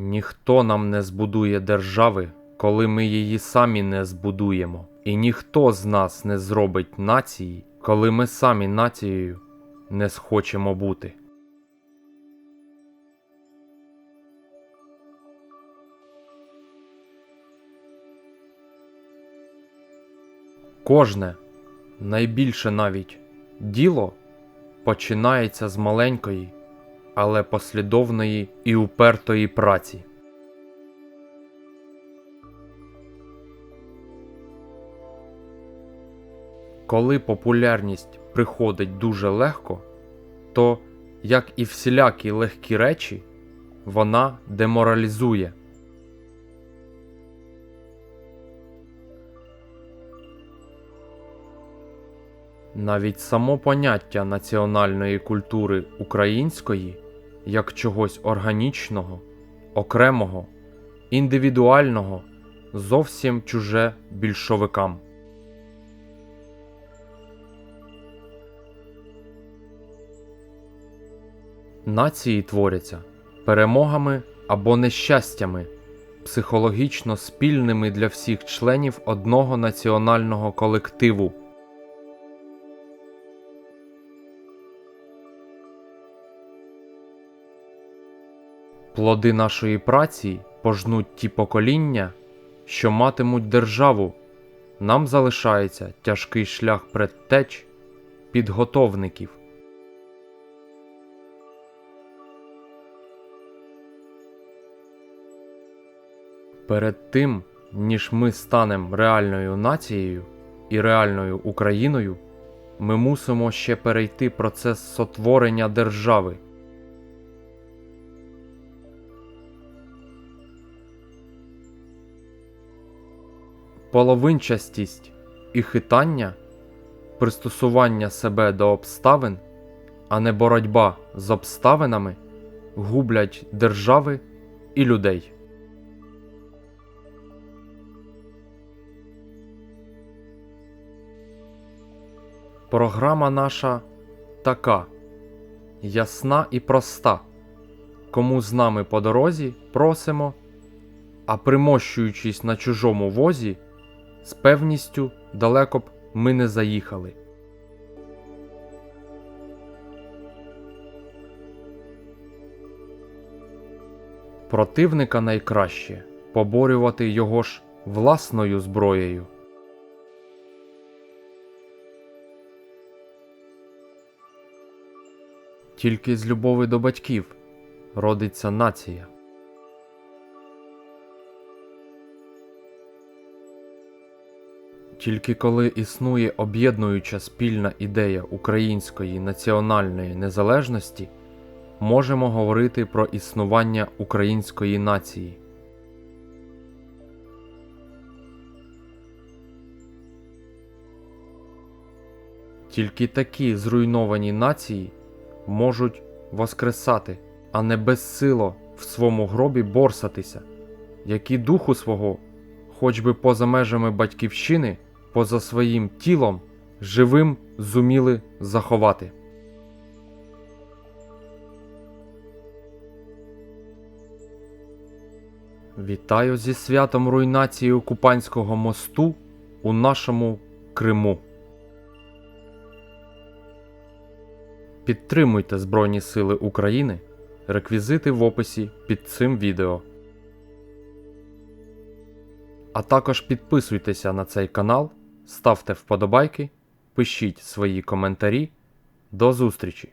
Ніхто нам не збудує держави, коли ми її самі не збудуємо. І ніхто з нас не зробить нації, коли ми самі нацією не схочемо бути. Кожне, найбільше навіть, діло починається з маленької, але послідовної і упертої праці. Коли популярність приходить дуже легко, то, як і всілякі легкі речі, вона деморалізує. Навіть само поняття національної культури української як чогось органічного, окремого, індивідуального зовсім чуже більшовикам. Нації творяться перемогами або нещастями, психологічно спільними для всіх членів одного національного колективу. Плоди нашої праці пожнуть ті покоління, що матимуть державу. Нам залишається тяжкий шлях предтеч підготовників. Перед тим, ніж ми станемо реальною нацією і реальною Україною, ми мусимо ще перейти процес сотворення держави. Половинчастість і хитання, пристосування себе до обставин, а не боротьба з обставинами гублять держави і людей. Програма наша така ясна і проста. Кому з нами по дорозі просимо, а примощуючись на чужому возі, з певністю далеко б ми не заїхали. Противника найкраще поборювати його ж власною зброєю. Тільки з любові до батьків родиться нація. Тільки коли існує об'єднуюча спільна ідея української національної незалежності, можемо говорити про існування української нації. Тільки такі зруйновані нації можуть воскресати, а не безсило в своєму гробі борсатися, які духу свого, хоч би поза межами батьківщини, поза своїм тілом, живим зуміли заховати. Вітаю зі святом руйнації Окупанського мосту у нашому Криму. Підтримуйте Збройні Сили України. Реквізити в описі під цим відео. А також підписуйтеся на цей канал, ставте вподобайки, пишіть свої коментарі. До зустрічі!